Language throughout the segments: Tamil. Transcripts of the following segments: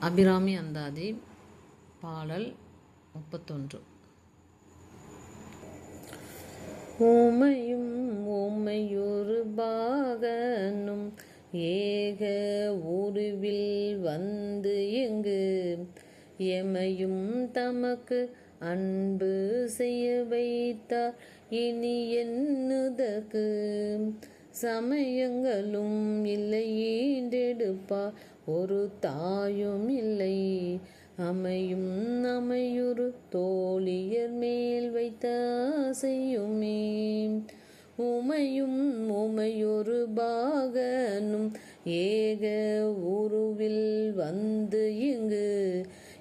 அபிராமி அந்தாதி பாடல் முப்பத்தொன்று. ஓமையும் ஓமையொரு பாகனும் ஏக உருவில் வந்து எங்கு? எமையும் தமக்கு அன்பு செய்ய வைத்தார் இனி என்னுதற்கு? சமயங்களும் இல்லை ஈண்டெடுப்பார் ஒரு தாயும் இல்லை. அமையும் அமையுறு தோழியர் மேல் வைத்த செய்யுமே உமையும் உமையொரு பாகனும் ஏக உருவில் வந்து இங்கு.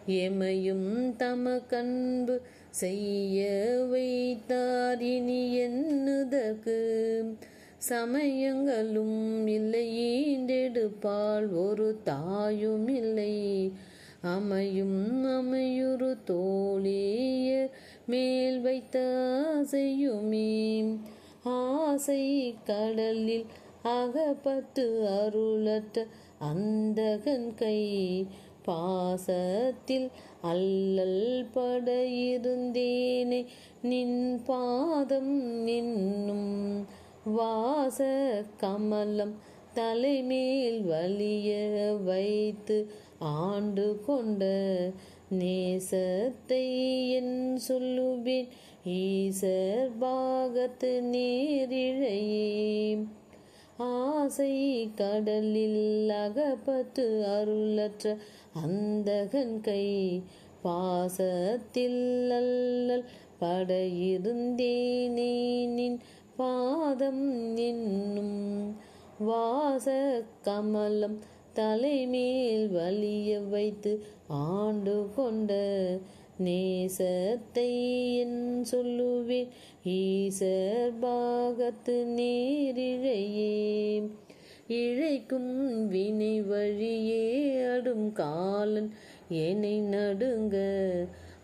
எமையும் தமக்கன்பு செய்ய வைத்தார் இனி என்னுதற்கு. சமயங்களும் இல்லை ஈண்டெடுப்பாள் ஒரு தாயும் இல்லை. அமையும் அமையுறு தோழிய மேல் வைத்த ஆசையுமே. ஆசை கடலில் அகப்பட்டு அருளற்ற அந்தகன் கை. பாசத்தில் அல்லல் பட இருந்தேனே நின் பாதம் நின்னும் வாச கமலம் தலைமேல் வலிய வைத்து ஆண்டு கொண்ட நேசத்தை என் சொல்லுவேன். ஈசர் பாகத்து நீரிழையே ஆசை கடலில் அகப்பட்டு அருளற்ற அந்தகன் கை பாசத்தில் அல்லல் படையிருந்தேனே நின் பாதம் என்னும் வாச கமலம் தலைமேல் வலிய வைத்து ஆண்டு கொண்ட நேசத்தை என் சொல்லுவேன். ஈசர் பாகத்து நேரிழையே இழைக்கும் வினை வழியே அடும் காலன் என்னை நடுங்க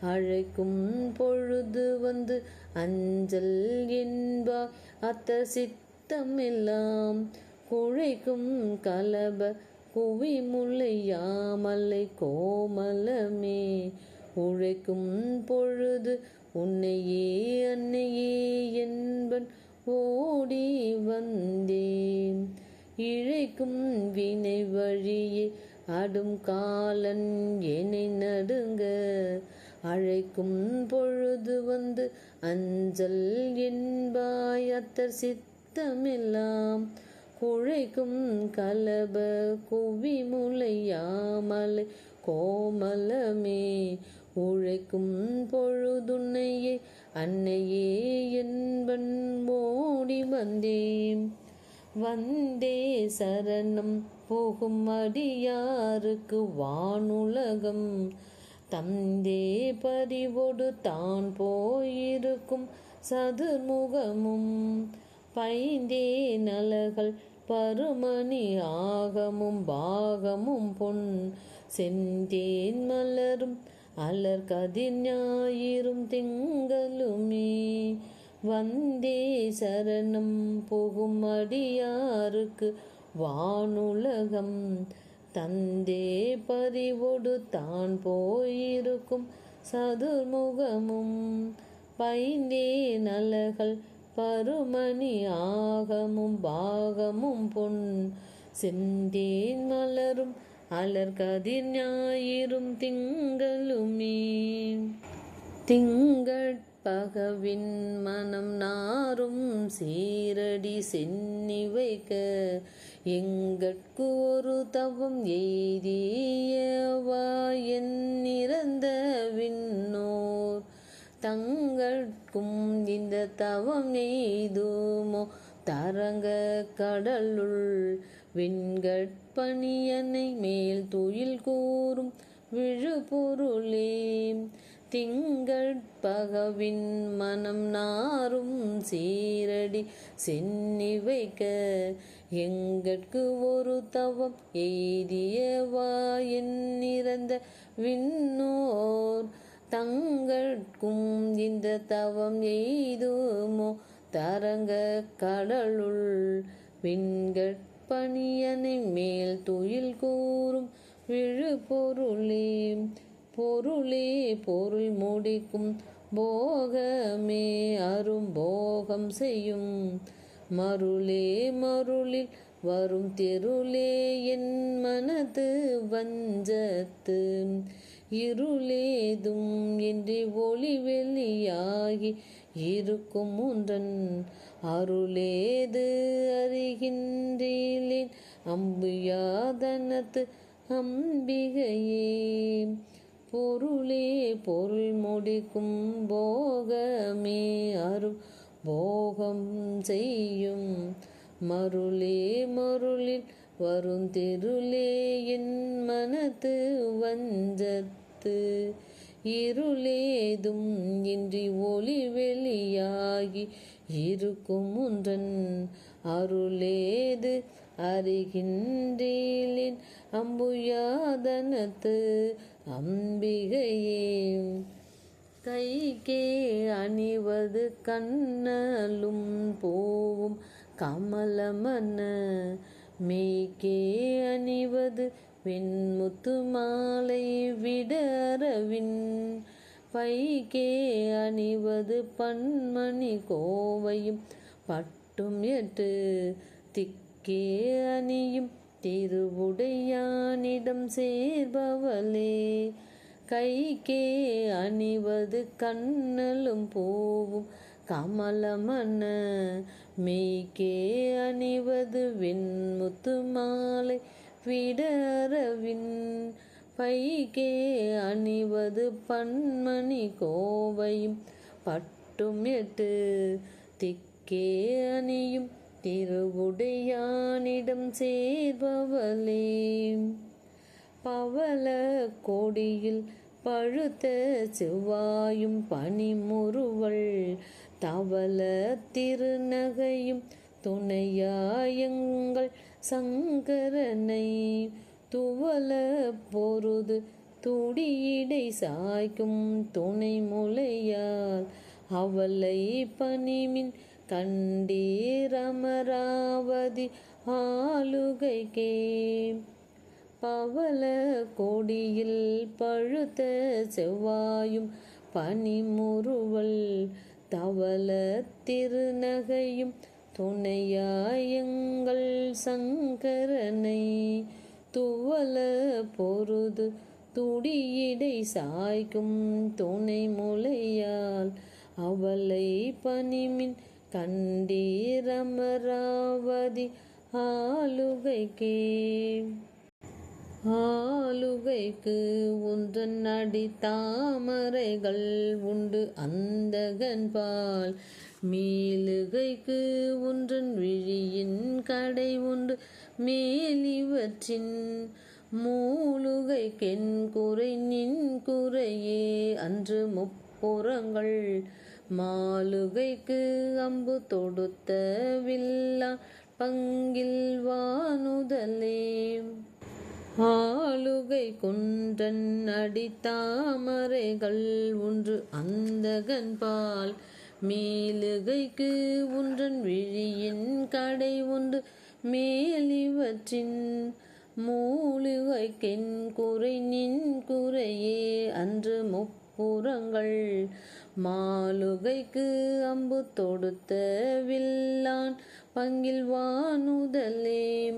அழைக்கும் பொழுது வந்து அஞ்சல் என்பா. அத்த சித்தம் எல்லாம் குழைக்கும் கலப. குவி முல்லையாமலை கோமலமே. உழைக்கும் பொழுது உன்னையே அன்னையே என்பன் ஓடி வந்தேன். இழைக்கும் வினை வழியே அடும் காலன் என்னை நடுங்க. அழைக்கும் பொழுது வந்து அஞ்சல் என்பாயத்தர் சித்தமெல்லாம். குழைக்கும் கலப குவி முளையாமலை கோமலமே. உழைக்கும் பொழுதுன்னையே அன்னையே என்பன் ஓடி வந்தேன். வந்தே சரணம் போகும் அடியாருக்கு வானுலகம். தந்தே பறிவொடு தான் போயிருக்கும் சதுர்முகமும். பைந்தே நலகள் பருமணி ஆகமும் பாகமும் பொன். செந்தேன் மலரும் அலர் கதிர் ஞாயிறும் திங்களுமே. வந்தே சரணம் புகும் அடியாருக்கு வானுலகம். தந்தே பறிவொடு தான் போயிருக்கும் சதுர்முகமும். பைந்தே நலகள் பருமணி ஆகமும் பாகமும் பொன். செந்தேன் மலரும் அலர்கதிர் ஞாயிறும் திங்களுமே. திங்கட்பகவின் மனம் நாரும் சீரடி சென்னி வைக்க எங்கட்கு ஒரு தவம் எய்தியவா என் நிறந்த விண்ணோர்? தங்கட்கும் இந்த தவம் எய்துமோ? தரங்க கடலுள் விண்கட்பணியனை மேல் துயில் கூறும் விழுபொருளே. திங்கட்பகவின் மனம் நாரும் சீரடி சென்னி வைக்க. எங்கட்கு ஒரு தவம் எய்தியவா என் நிறந்த விண்ணோர். தங்கட்கும் இந்த தவம் எய்துமோ? தரங்க கடலுள் விண்கட் பணியனை மேல் துயில் கூறும் விழுபொருளே பொருளே பொருள் முடிக்கும் போகமே அரும் போகம் செய்யும். மருளே மருளில் வரும் தெருளே என் மனது வஞ்சத்து. இருளேதும் இன்றி ஒளி வெளியாகி இருக்கும் ஒன்றன் அருளேது அறிகின்றேன் அம்புயாதனத்து அம்பிகையே. பொருளே பொருள் முடிக்கும் போகமே அரும் போகம் செய்யும் மருளே மருளில் வரும் திருளே என் மனத்து வஞ்சத்து. இருளேதும் இன்றி ஒளி வெளியாகி இருக்கும் ஒன்றன் அருளேது அறிகின்றேன். அம்புயாதனத்து அம்பிகையே கைக்கே அணிவது கண்ணலும் போவும் கமலமன. மெய்க்கே அணிவது வெண்முத்து மாலை விடரவின். பைக்கே அணிவது பன்மணி கோவையும் பட்டும் எட்டு திக்கே அணியும் திருவுடையானிடம் சேர்பவளே. கைக்கே அணிவது கண்ணலும் போவும் கமலமன. மெய்க்கே அணிவது வெண்முத்து மாலை விடரவின் பைக்கே அணிவது பன்மணி கோவையும் பட்டும் எட்டு திக்கே அணியும் திருவுடையானிடம் சேர்பவளே. பவள கொடியில் பழுத்த செவ்வாயும் பனிமுறுவள் தவள திருநகையும் துணையாயங்கள் சங்கரனை. துவல பொருது துடியிடை சாய்க்கும் துணை முலையால் அவளை பனிமின் கண்டீரமராவதி ஆளுகைக்கே பவல கொடியில் பழுத்த செவ்வாயும் பனிமுறுவல் தவள திருநகையும் துணையாயங்கள் சங்கரனை துவல பொருது துடியிடை சாய்க்கும் துணை முலையால் அவளை பனிமின் கண்டீரமராவதி ஆளுகைக்கே ஆளுகைக்கு ஒன்றன் அடி தாமரைகள் உண்டு அந்தகன்பால் மீளுகைக்கு ஒன்றன் விழியின் கடை உண்டு மேலிவற்றின் மூலுகைக்கென் குறை நின் குறையே அன்று முப்புறங்கள் மாலுகைக்கு அம்பு தொடுத்த வில்லா பங்கில் வானுதலே. ஆளுகை குன்றன் அடித்தாமரைகள் ஒன்று அந்தகன்பால் மேலுகைக்கு ஒன்றன் விழியின் கடை ஒன்று மேலிவற்றின். மூலிகைக்கென் குறை நின் குறையே அன்று முப்புறங்கள். மாலுகைக்கு அம்பு தொடுத்த வில்லான் பங்கில் வானுதலே.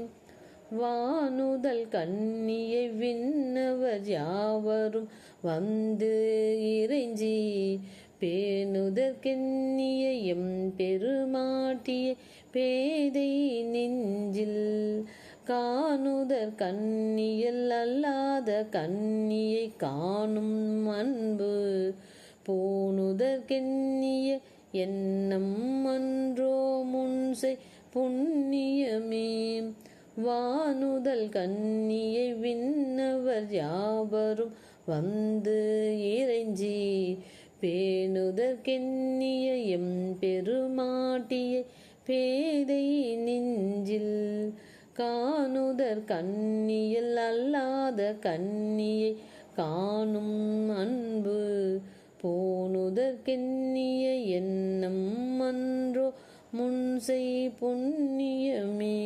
வானுதல் கண்ணியை விண்ணவர் யாவரும் வந்து இறைஞ்சி. பேணுதற்கெண்ணிய எம் பெருமாட்டிய பேதை நெஞ்சில். காணுதற் கண்ணியல் அல்லாத கண்ணியை காணும் அன்பு. போனுதற்கெண்ணிய எண்ணம் அன்றோ முன்சை புண்ணியமே. வானுதல் கண்ணியை விண்ணவர் யாவரும் வந்து இறைஞ்சி. பேணுதற்கெண்ணிய எம் பெருமாட்டிய பேதை நெஞ்சில் காணுதற் கண்ணியல் அல்லாத கண்ணியை காணும் அன்பு. போனுதற்கென்னிய எண்ணம் அன்றோ முன்செய் புண்ணியமே